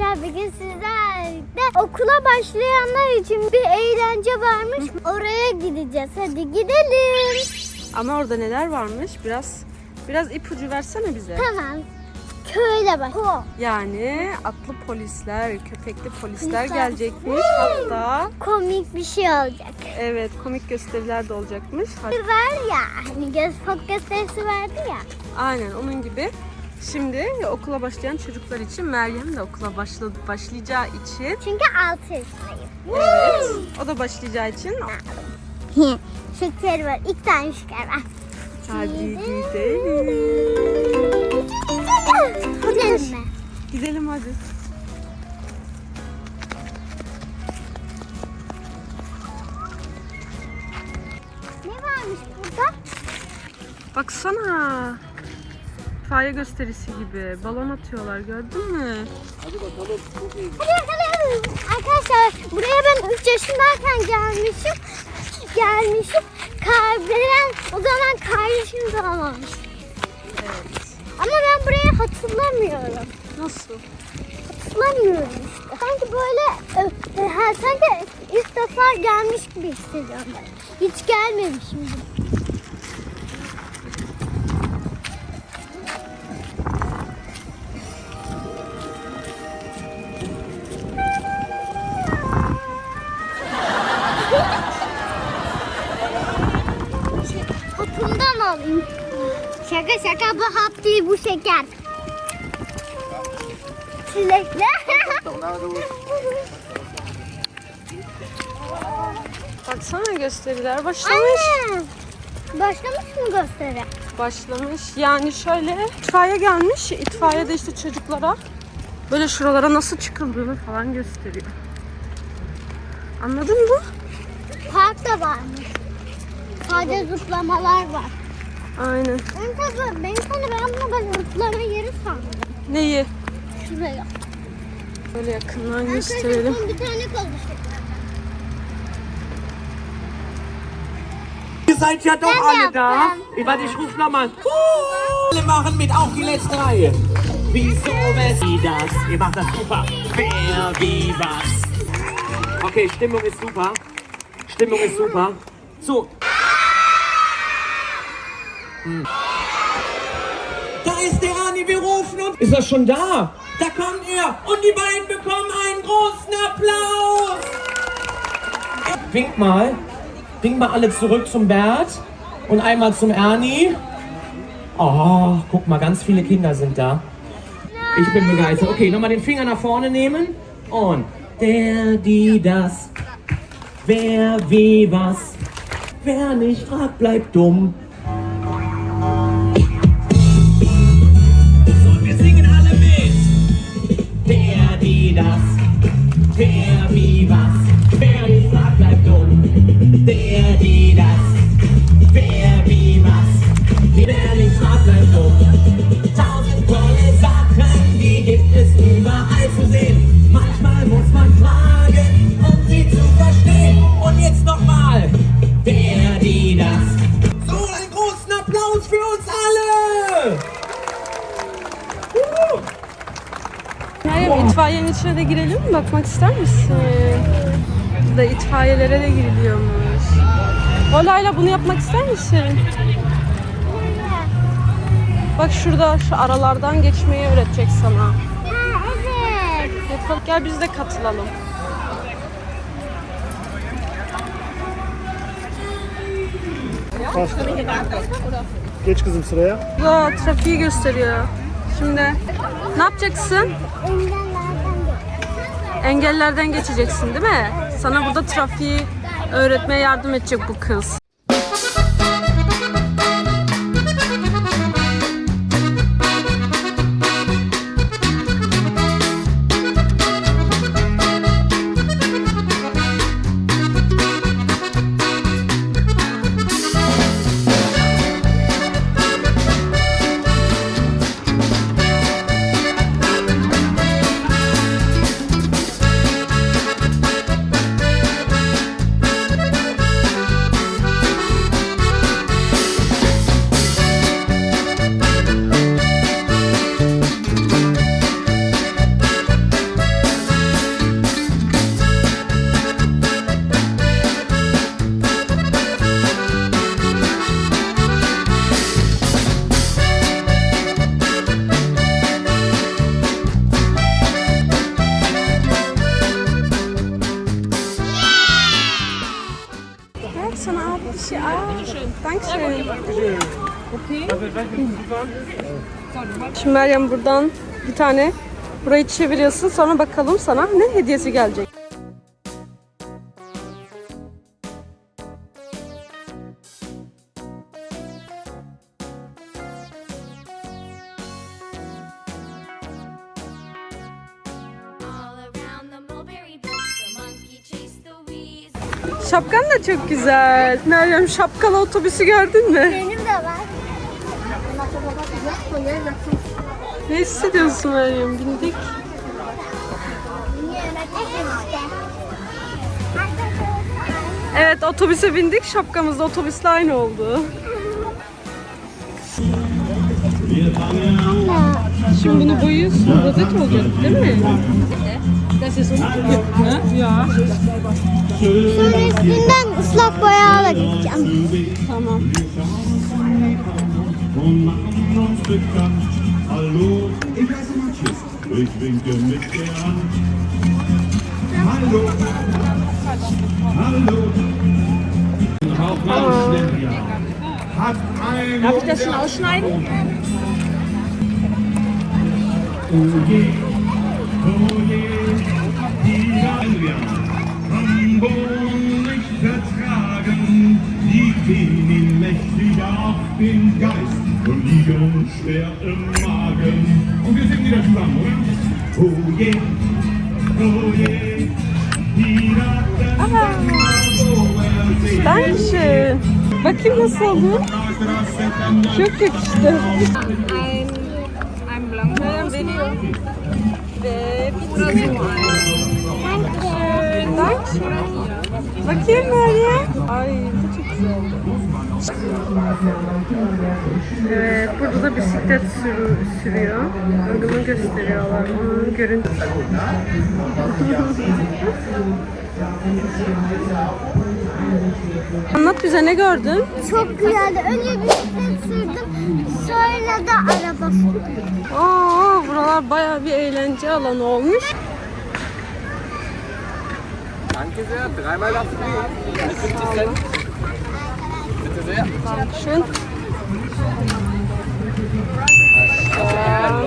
Arkadaşlar bugün sizlerle okula başlayanlar için bir eğlence varmış. Oraya gideceğiz. Hadi gidelim. Ama orada neler varmış? Biraz biraz ipucu versene bize. Tamam. Köyle bak. Ko. Yani atlı polisler, köpekli polisler gelecekmiş. Hatta Komik bir şey olacak. evet komik gösteriler de olacakmış. Hadi- Var ya hani göz pop gösterisi vardı ya. Aynen onun gibi. Şimdi okula başlayan çocuklar için Meryem de okula başladı, başlayacağı için Çünkü 6 yaşındayım. evet o da başlayacağı için şeker var. İlk tane şeker var. hadi gidelim. Gidelim mi? Gidelim hadi. Ne varmış burada? Baksana. Faya gösterisi gibi. Balon atıyorlar gördün mü? Hadi bakalım. Arkadaşlar buraya ben 3 yaşındayken gelmişim. Gelmişim. Karbelen o zaman kardeşim doğmamış. Evet. Ama ben burayı hatırlamıyorum. Nasıl? Hatırlamıyorum işte. Sanki böyle e, e, sanki ilk defa gelmiş gibi hissediyorum ben. Hiç gelmemişim gibi. Şaka şaka bu hap değil bu şeker. Çilekli. Baksana gösteriler başlamış. Anne. Başlamış mı gösteri? Başlamış. Yani şöyle itfaiye gelmiş. İtfaiye de işte çocuklara böyle şuralara nasıl çıkıldığını falan gösteriyor. Anladın mı? Park da varmış. Sadece zıplamalar var. Aynen. Ben tabii ben sana ben bunu ben zıplama yeri sandım. Neyi? Şuraya. Böyle yakından Arkadaşlar gösterelim. son bir tane kaldı. Ihr seid ja doch Ben alle da. yaptım. Warte, ich ruf nochmal. Alle machen mit, auch die letzte Reihe. Wieso, wes, wie das? Ihr macht das super. Wer, wie, was. Okay, Stimmung ist super. Stimmung ist super. So. Hm. Da ist der Ani, wir rufen und... Ist er schon da? Da kommt er. Und die beiden bekommen einen großen Applaus. Wink mal. Wink mal alle zurück zum Bert und einmal zum Ernie. Oh, guck mal, ganz viele Kinder sind da. Ich bin begeistert. Okay, nochmal den Finger nach vorne nehmen. Und der, die, das. Wer, wie, was. Wer nicht fragt, bleibt dumm. Happy birthday içine de girelim mi? Bakmak ister misin? Burada itfaiyelere de giriliyormuş. Olayla bunu yapmak ister misin? Bak şurada şu aralardan geçmeyi öğretecek sana. Ha evet. Yapalım. Gel biz de katılalım. Başla. Geç kızım sıraya. Burada trafiği gösteriyor. Şimdi ne yapacaksın? Engellerden de. Engellerden geçeceksin değil mi? Sana burada trafiği öğretmeye yardım edecek bu kız. sana al bir şey. Aa, Dankeschön. Şimdi Meryem buradan bir tane burayı çeviriyorsun. Sonra bakalım sana ne hediyesi gelecek. Şapkan da çok güzel. Meryem şapkalı otobüsü gördün mü? Benim de var. Ne hissediyorsun Meryem? Bindik. Evet otobüse bindik. Şapkamız da otobüsle aynı oldu. Şimdi bunu boyuyorsun. Rozet olacak değil mi? Das ist umgekippt, ne? Ja. Vielen Dank, Slogboy, aber guck dich an. Hammer. Und machen uns bekannt. Hallo, ich heiße Matthias. Ich winke mit der Hand. Hallo. Hallo. Hallo. Darf ich das schon ausschneiden? Oh je, oh je. Den Geist und liegen schwer im Magen. Und wir singen wieder zusammen, oder? Oh je, oh je, er sich Dankeschön. Bakayım nasıl oldu? Çok yakıştı. Meryem veriyor. Ve bitti. Bakayım Meryem. Ay bu çok güzel oldu. Evet, burada da bisiklet sürü, sürüyor. Bunu gösteriyorlar. Onun görüntüsü. Anlat bize ne gördün? Çok güzeldi. Önce bisiklet sürdüm. Sonra da araba sürdüm. Aa, buralar bayağı bir eğlence alanı olmuş. Dankeschön. Ja.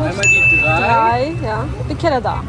Einmal die drei Drei, ja. Bir kere daha.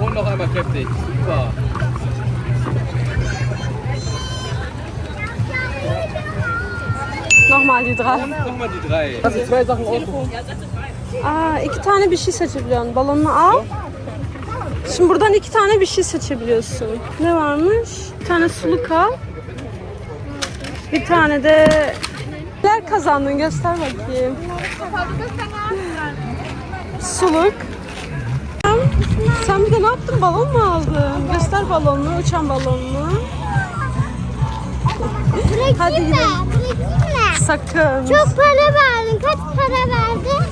und noch einmal kräftig. Super. Nochmal die drei. Nochmal die drei. Sind zwei Sachen aussuchen. Aa, iki tane bir şey seçebiliyorsun. Balonunu al. Şimdi buradan iki tane bir şey seçebiliyorsun. Ne varmış? Bir tane suluk al. Bir tane de... Neler kazandın? Göster bakayım. Suluk. Sen- bir de ne yaptın? Balon mu aldın? Göster balonunu, uçan balonunu. Hadi gidelim. Sakın. Çok para verdin. Kaç para verdin?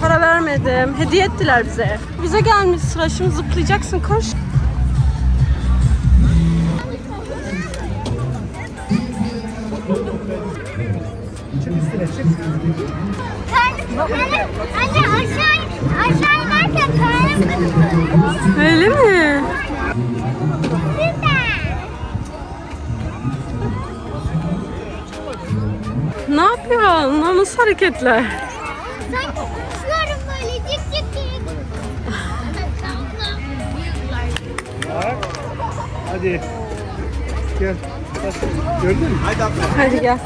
Para vermedim. Hediye ettiler bize. Bize gelmiş sıra şimdi zıplayacaksın koş. Anne, anne aşağı, aşağı inerken karnım. Öyle mi? Bunlar nasıl hareketler? Sanki uçuyorum böyle cik cik cik. Hadi. Gel. Gördün mü? Hadi gel.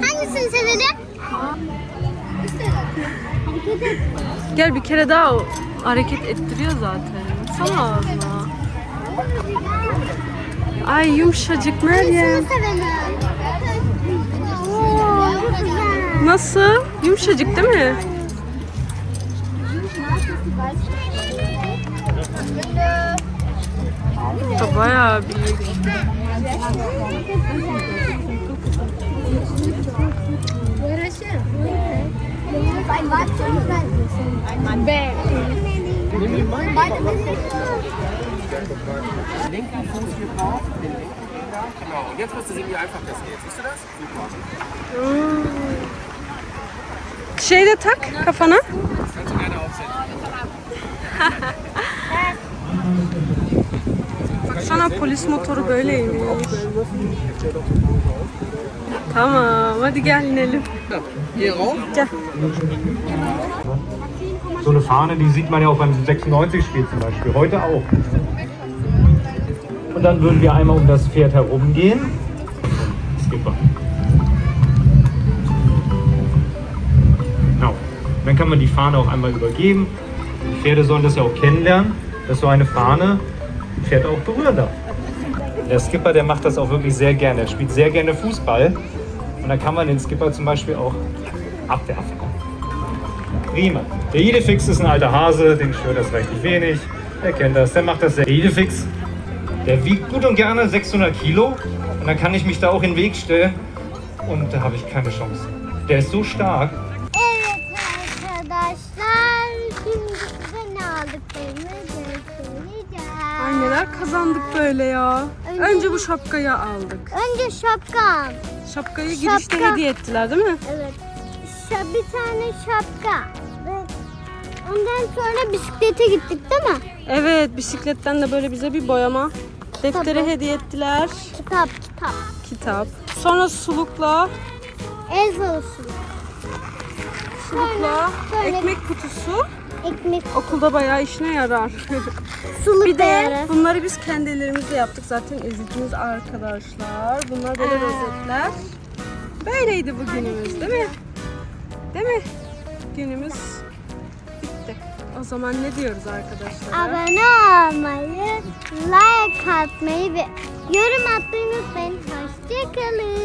Hangisini sevelim? Gel bir kere daha hareket ettiriyor zaten. Sana ağzına. Ay yumuşacık Meryem. Nasıl? Yumuşacık değil mi? Da bayağı büyük. Ein Bär. Linken Fuß hier drauf, den linken da. Genau. Und jetzt musst du sehen, wie einfach das geht. Siehst du das? Super. Şey de tak kafana. Kannst du gerne aufsetzen. Baksana polis motoru böyleymiş. Tamam hadi gel inelim. Hier rauf. Gel. So eine Fahne, die sieht man ja auch beim 96-Spiel zum Beispiel, heute auch. Und dann würden wir einmal um das Pferd herumgehen. Skipper. Genau. Dann kann man die Fahne auch einmal übergeben. Die Pferde sollen das ja auch kennenlernen, dass so eine Fahne ein Pferd auch berühren darf. Der Skipper, der macht das auch wirklich sehr gerne. Er spielt sehr gerne Fußball. Und dann kann man den Skipper zum Beispiel auch abwerfen. Prima. Der Idefix ist ein alter Hase, den stört das richtig wenig. Der kennt das, der macht das sehr. Der Idefix, der wiegt gut und gerne 600 Kilo. Und dann kann ich mich da auch in den Weg stellen. Und da habe ich keine Chance. Der ist so stark. Evet arkadaşlar şimdi size ne aldıklarını göstereceğim. Ay neler kazandık böyle ya. Önce- Önce bu şapkayı aldık. Önce şapka. Şapkayı girişte Şapka. hediye ettiler değil mi? Evet. Şa bir tane şapka. Ondan sonra bisiklete gittik değil mi? Evet bisikletten de böyle bize bir boyama defteri hediye ettiler. Kitap kitap. Kitap. Sonra sulukla, Ez olsun. sulukla Sonra ekmek kutusu ekmek okulda bayağı işine yarar. suluk bir de değeri. bunları biz kendi ellerimizle yaptık zaten ezikimiz arkadaşlar. Bunlar böyle Aa. rozetler. Böyleydi bu günümüz değil mi? Değil mi? Günümüz. O zaman ne diyoruz arkadaşlar? Abone olmayı, like atmayı ve yorum atmayı unutmayın. Hoşçakalın.